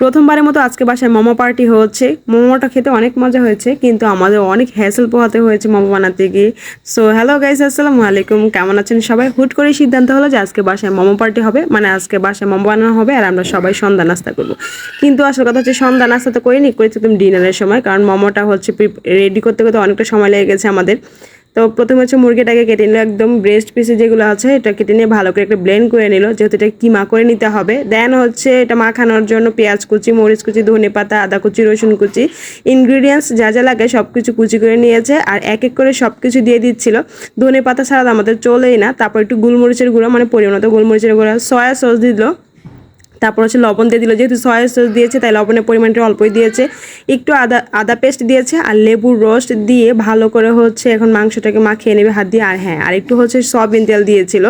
প্রথমবারের মতো আজকে বাসায় মোমো পার্টি হচ্ছে। মোমোটা খেতে অনেক মজা হয়েছে, কিন্তু আমাদের অনেক হ্যাসেল পোহাতে হয়েছে মোমো বানাতে গিয়ে। সো হ্যালো গাইস আসসালামু আলাইকুম। কেমন আছেন সবাই? হুট করে সিদ্ধান্ত হলো যে আজকে বাসায় মোমো পার্টি হবে মানে আজকে বাসায় মোমো বানানো হবে আর আমরা সবাই সন্ধ্যা নাস্তা করব। কিন্তু আসল কথা হচ্ছে সন্ধ্যা নাস্তা তো করিনি, করেছি তুমি ডিনারের সময়, কারণ মোমোটা হচ্ছে রেডি করতে করতে অনেকটা সময় লেগে গেছে আমাদের। তো প্রথমে হচ্ছে মুরগিটাকে কেটে নিল, একদম ব্রেস্ট পিসে যেগুলো আছে, এটা কেটে নিয়ে ভালো করে একটা ব্লেন্ড করে নিল, যেহেতু এটা কিমা করে নিতে হবে। দেন হচ্ছে এটা মাখানোর জন্য পেঁয়াজ কুচি, মরিচ কুচি, ধনে পাতা, আদা কুচি, রসুন কুচি ইনগ্রিডিয়েন্টস যা যা লাগে সব কিছু কুচি করে নিয়েছে আর এক এক করে সব কিছু দিয়ে দিচ্ছিল। ধনে পাতা ছাড়া আমাদের চলেই না, তারপর একটু গোলমরিচের গুঁড়ো মানে পরিমাণ গোলমরিচের গুঁড়ো সয়া সস দিল। তারপর হচ্ছে লবণ দিয়ে দিল। যেহেতু সয়া সস দিয়েছে, তাই লবণের পরিমাণটা অল্পই দিয়েছে। একটু আদা আদা পেস্ট দিয়েছে আর লেবুর রস দিয়ে ভালো করে হচ্ছে এখন মাংসটাকে মাখিয়ে নেবে হাত দিয়ে। আর হ্যাঁ আর একটু হচ্ছে সয়াবিন তেল দিয়েছিল।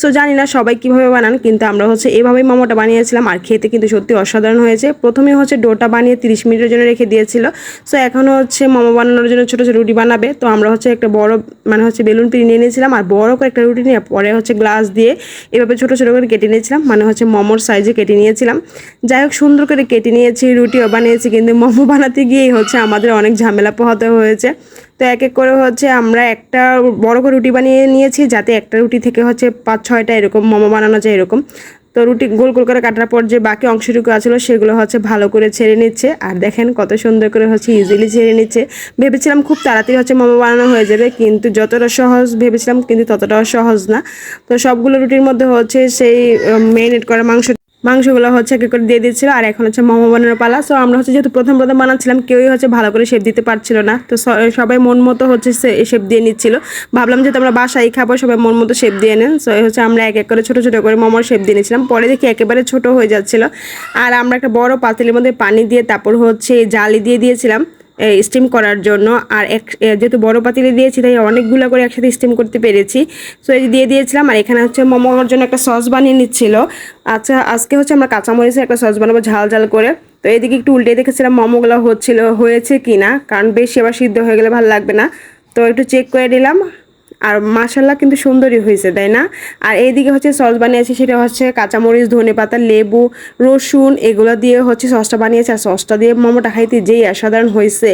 সো জানি না সবাই কীভাবে বানান, কিন্তু আমরা হচ্ছে এভাবেই মোমোটা বানিয়েছিলাম আর খেতে কিন্তু সত্যি অসাধারণ হয়েছে। প্রথমে হচ্ছে ডোটা বানিয়ে তিরিশ মিনিটের জন্য রেখে দিয়েছিল। সো এখনও হচ্ছে মোমো বানানোর জন্য ছোটো ছোটো রুটি বানাবে। তো আমরা হচ্ছে একটা বড় মানে হচ্ছে বেলুন পিড়ি নিয়ে নিয়েছিলাম আর বড় করে একটা রুটি নিয়ে পরে হচ্ছে গ্লাস দিয়ে এভাবে ছোটো ছোটো করে কেটে নিয়েছিলাম। মানে হচ্ছে মোমোর সাইজে কেটে নিয়েছিলাম। যাই হোক, সুন্দর করে কেটে নিয়েছি, রুটিও বানিয়েছি, কিন্তু মোমো বানাতে গিয়েই হচ্ছে আমাদের অনেক ঝামেলা পোহাতে হয়েছে। তো এক এক করে হচ্ছে আমরা একটা বড় করে রুটি বানিয়ে নিয়েছি, যাতে একটা রুটি থেকে হচ্ছে পাঁচ ছয়টা এরকম মোমো বানানো যায় এরকম। তো রুটি গোল গোল করে কাটার পর যে বাকি অংশটুকু আছিল সেগুলো হচ্ছে ভালো করে ছেড়ে নিচ্ছে। আর দেখেন কত সুন্দর করে হচ্ছে ইজিলি ছেড়ে নিচ্ছে। ভেবেছিলাম খুব তাড়াতাড়ি হচ্ছে মোমো বানানো হয়ে যাবে, কিন্তু যতটা সহজ ভেবেছিলাম, কিন্তু ততটাও সহজ না। তো সবগুলো রুটির মধ্যে হচ্ছে সেই মেরিনেট করা মাংস মাংসগুলো হচ্ছে এক করে দিয়ে দিচ্ছিল আর এখন হচ্ছে মোমো বানানোর পালা। সো আমরা হচ্ছে যেহেতু প্রথম প্রথম বানাচ্ছিলাম, কেউই হচ্ছে ভালো করে শেপ দিতে পারছিল না। তো সবাই মন মতো হচ্ছে শেপ দিয়ে নিচ্ছিল। ভাবলাম যে আমরা বাসায় খাব, সবাই মন মতো শেপ দিয়ে নেন। সো হচ্ছে আমরা এক এক করে ছোটো ছোটো করে মোমোর শেপ দিয়ে নিয়েছিলাম। পরে দেখি একেবারে ছোট হয়ে যাচ্ছিল। আর আমরা একটা বড় পাতিলের মধ্যে পানি দিয়ে তারপর হচ্ছে জালি দিয়ে দিয়েছিলাম। স্টিম করার জন্য। আর এক যেহেতু বড়ো পাতিলে দিয়েছি, তাই অনেকগুলো করে একসাথে স্টিম করতে পেরেছি। সো এই দিয়ে দিয়েছিলাম, আর এখানে হচ্ছে মোমোর জন্য একটা সস বানিয়ে নিচ্ছিল। আচ্ছা আজকে হচ্ছে আমরা কাঁচামরিচের একটা সস বানাবো, ঝাল ঝাল করে। তো এদিকে একটু উল্টে দেখেছিলাম মোমোগুলো হচ্ছিল, হয়েছে কি না কারণ বেশি আবার সিদ্ধ হয়ে গেলে ভালো লাগবে না। তো একটু চেক করে নিলাম। আর মাসাল্লা কিন্তু সুন্দরই হয়েছে, তাই না? আর এইদিকে হচ্ছে সস বানিয়েছি, সেটা হচ্ছে কাঁচামরিচ ধনে পাতা লেবু, রসুন, এগুলো দিয়ে হচ্ছে সসটা বানিয়েছে। আর সসটা দিয়ে মোমোটা খাইতে যেই অসাধারণ হয়েছে।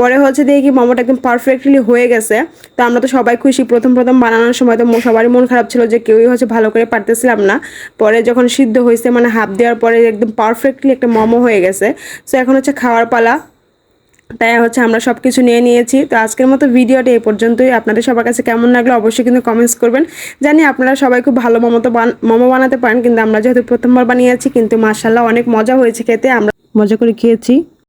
পরে হচ্ছে কি মোমোটা একদম পারফেক্টলি হয়ে গেছে। তো আমরা তো সবাই খুশি, প্রথম প্রথম বানানোর সময় তো সবারই মন খারাপ ছিল যে কেউই হচ্ছে ভালো করে পারতেছিলাম না। পরে যখন সিদ্ধ হয়েছে মানে হাফ দেওয়ার পরে একদম পারফেক্টলি একটা মোমো হয়ে গেছে। সো এখন হচ্ছে খাওয়ার পালা। তাই হচ্ছে আমরা সব কিছু নিয়ে নিয়েছি। তো আজকের মতো ভিডিওটা এই পর্যন্তই। আপনাদের সবার কাছে কেমন লাগল অবশ্যই কিন্তু কমেন্টস করবেন। জানি আপনারা সবাই খুব ভালো মোমো তো মোমো বানাতে পারেন, কিন্তু আমরা যেহেতু প্রথমবার বানিয়েছি, কিন্তু মার্শাল্লাহ অনেক মজা হয়েছে খেতে। আমরা মজা করে খেয়েছি।